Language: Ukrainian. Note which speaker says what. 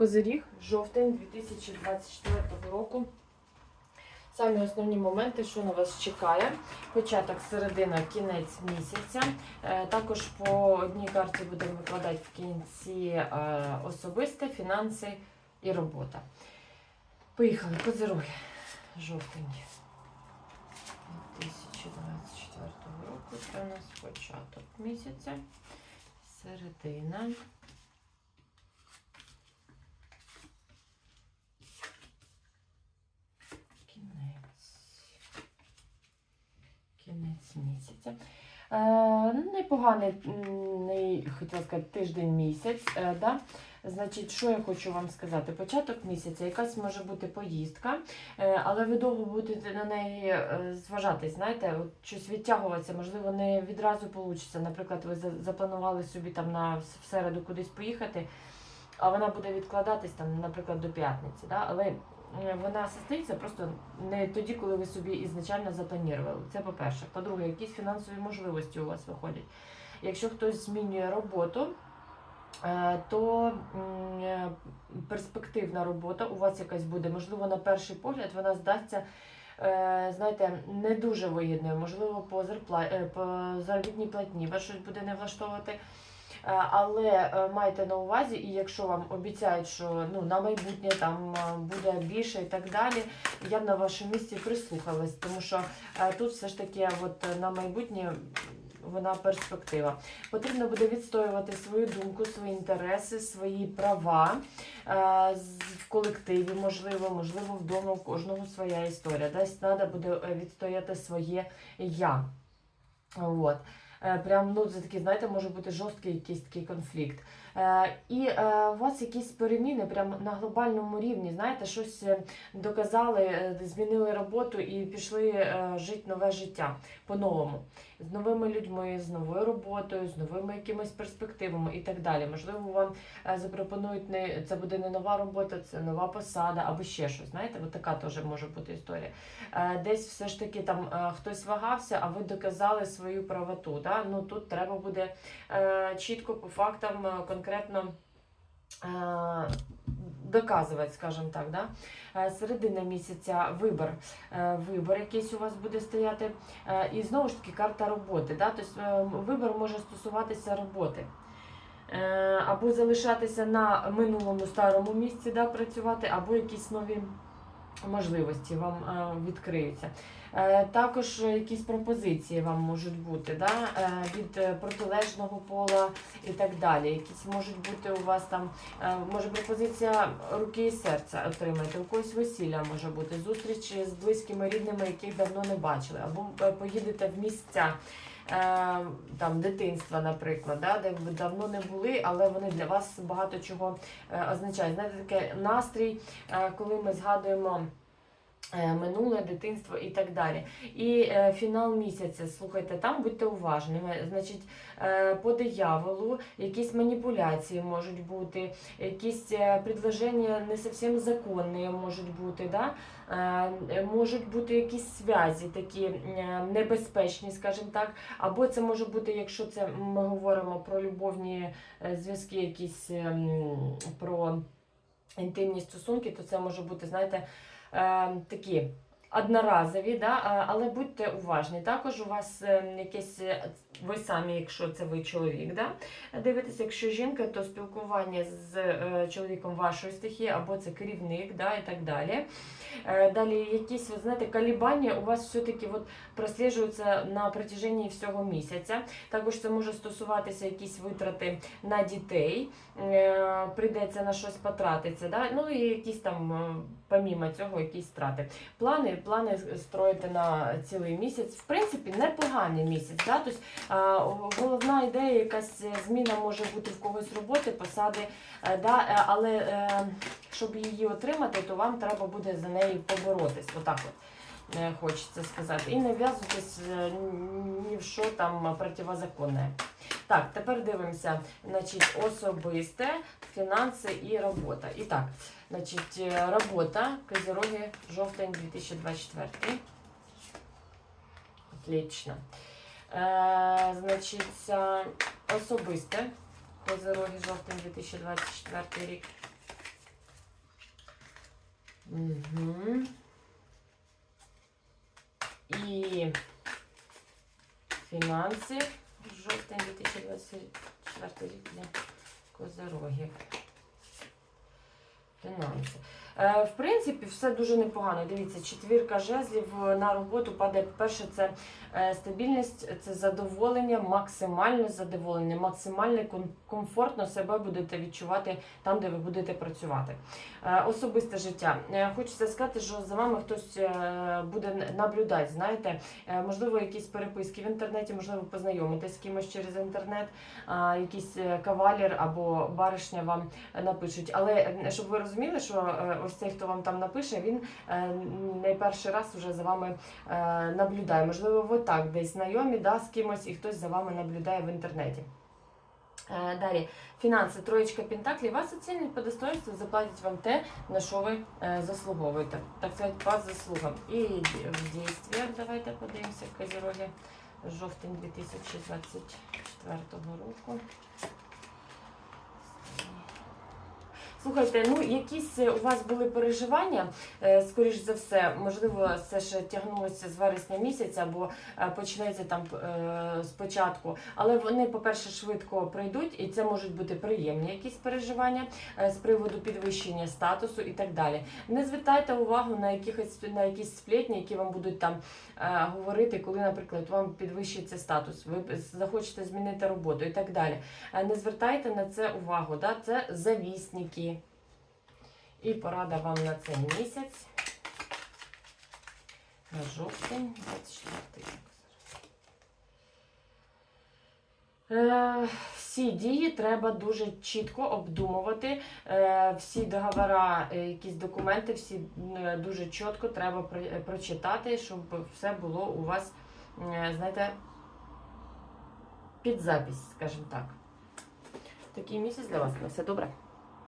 Speaker 1: Козиріг, жовтень 2024 року. Самі основні моменти, що на вас чекає. Початок, середина, кінець місяця. Е, Також по одній карті будемо викладати в кінці е, особисте, фінанси і робота. Поїхали, козироги. Жовтень 2024 року. Це у нас початок місяця, середина. Кінець. Кінець місяця. Е, ну, непоганий, хотіла сказати, тиждень місяць. Е, да? Значить, що я хочу вам сказати? Початок місяця, якась може бути поїздка, е, але ви довго будете на неї е, зважати, знаєте, от щось відтягуватися, можливо, не відразу вийде. Наприклад, ви запланували собі там на в середу кудись поїхати, а вона буде відкладатись там, наприклад, до п'ятниці. Да? Але вона состоїться просто не тоді, коли ви собі ізначально запланували. Це по-перше. По-друге, якісь фінансові можливості у вас виходять. Якщо хтось змінює роботу, е, то е, перспективна робота у вас якась буде, можливо, на перший погляд вона здасться. е, Знаєте, не дуже вигідною, можливо, по зарпла... е, по заробітній платні вас щось буде не влаштовувати. Е, Але е, майте на увазі, і якщо вам обіцяють, що ну на майбутнє там е, буде більше і так далі, я б на вашому місці прислухалась, тому що тут все ж таки, от на майбутнє вона перспектива. Потрібно буде відстоювати свою думку, свої інтереси, свої права в колективі, можливо, можливо, вдома у кожного своя історія. Десь треба буде відстояти своє я. От. Е, Прям, ну, це такий, знаєте, може бути жорсткий якийсь такий конфлікт. Е, і е, у вас якісь переміни прямо на глобальному рівні, знаєте, щось е, доказали, змінили роботу і пішли жити нове життя по-новому. З новими людьми, з новою роботою, з новими якимись перспективами і так далі. Можливо, вам запропонують не це буде не нова робота, це нова посада або ще щось. Знаєте, от така теж може бути історія. Десь все ж таки там хтось вагався, а ви доказали свою правоту. Да? Ну тут треба буде чітко по фактам е, конкретно. е, Доказувати, скажімо так, да? Е, середина місяця вибор, е, вибор якийсь у вас буде стояти. І знову ж таки карта роботи. Да? Тобто вибор може стосуватися роботи. Або залишатися на минулому старому місці, да, працювати, або якісь нові можливості вам е, відкриються. Е, Також якісь пропозиції вам можуть бути да, е, від протилежного пола і так далі. Якісь можуть бути у вас там, може пропозиція руки і серця отримати, у когось весілля може бути, зустріч з близькими рідними, яких давно не бачили, або поїдете в місця. Е, Там дитинства, наприклад, да, де ви давно не були, але вони для вас багато чого е, означають. Знаєте, таке настрій, е, коли ми згадуємо минуле дитинство і так далі. І е, фінал місяця, слухайте, там будьте уважними. Значить, е, по дияволу якісь маніпуляції можуть бути, якісь е, предложення не зовсім законні можуть бути. Да? Е, можуть бути якісь зв'язі такі е, небезпечні, скажімо так. Або це може бути, якщо це ми говоримо про любовні е, зв'язки, якісь ем, про інтимні стосунки, то це може бути, знаєте, е, такі одноразові, да? але будьте уважні. Також у вас е, якесь, е, ви самі, якщо це ви чоловік, да? дивитесь, якщо жінка, то спілкування з е, чоловіком вашої стихії, або це керівник, да? і так далі. Далі якісь, ви знаєте, колебання у вас все-таки от просліджуються на протяженні всього місяця. Також це може стосуватися якісь витрати на дітей, прийдеться на щось потратитися. Да? Ну і якісь там, помімо цього, якісь страти. Плани, плани строїти на цілий місяць. В принципі, непоганий місяць. Да? Тобто, головна ідея, якась зміна може бути в когось роботи, посади, е, да? е, але е, щоб її отримати, то вам треба буде за неї поборотись. Отак от. Хочеться сказати. І не в'язуватись е, ні в що там противозаконне. Так, тепер дивимося, значить, особисте, фінанси і робота. І так, значить, е, робота, Козіроги, жовтень 2024. Отлично. Е, значить, е, особисте, Козіроги, жовтень 2024 рік. Угу. І фінанси. Жовтень 2024 рік для козорогів. Фінанси. Е, в принципі, все дуже непогано. Дивіться, четвірка жезлів на роботу падає. По-перше, це е, стабільність, це задоволення, максимальне задоволення, максимально комфортно себе будете відчувати там, де ви будете працювати. Е, Особисте життя. Хочеться сказати, що за вами хтось буде наблюдати. Знаєте, можливо, якісь переписки в інтернеті, можливо, познайомитесь з кимось через інтернет, якийсь кавалер або баришня вам напишуть. Але щоб ви розуміли, що ось цей, хто вам там напише, він е, не перший раз вже за вами е, наблюдає. Можливо, ви так десь знайомі да, з кимось, і хтось за вами наблюдає в інтернеті. Е, Далі, фінанси, троєчка пентаклів, вас оцінять по достоинству, заплатять вам те, на що ви заслуговуєте. Так сказати, по заслугам. І в дійстві, давайте подивимося, Козіроги, жовтень 2024 року. Слухайте, ну якісь е, у вас були переживання, е, скоріш за все, можливо, це ще тягнулося з вересня місяця, або е, почнеться там спочатку. Але вони, по-перше, швидко пройдуть, і це можуть бути приємні якісь переживання з приводу підвищення статусу і так далі. Не звертайте увагу на якихось на якісь сплетні, які вам будуть там говорити, коли, наприклад, вам підвищиться статус, ви захочете змінити роботу і так далі. Не звертайте на це увагу. Да? Це завісники. І порада вам на цей місяць. На жовтень 24. Е, Всі дії треба дуже чітко обдумувати. Е, Всі договори, е, якісь документи, всі дуже чітко треба прочитати, щоб все було у вас, знаєте, під запись, скажімо так. Такий місяць для вас. На все добре.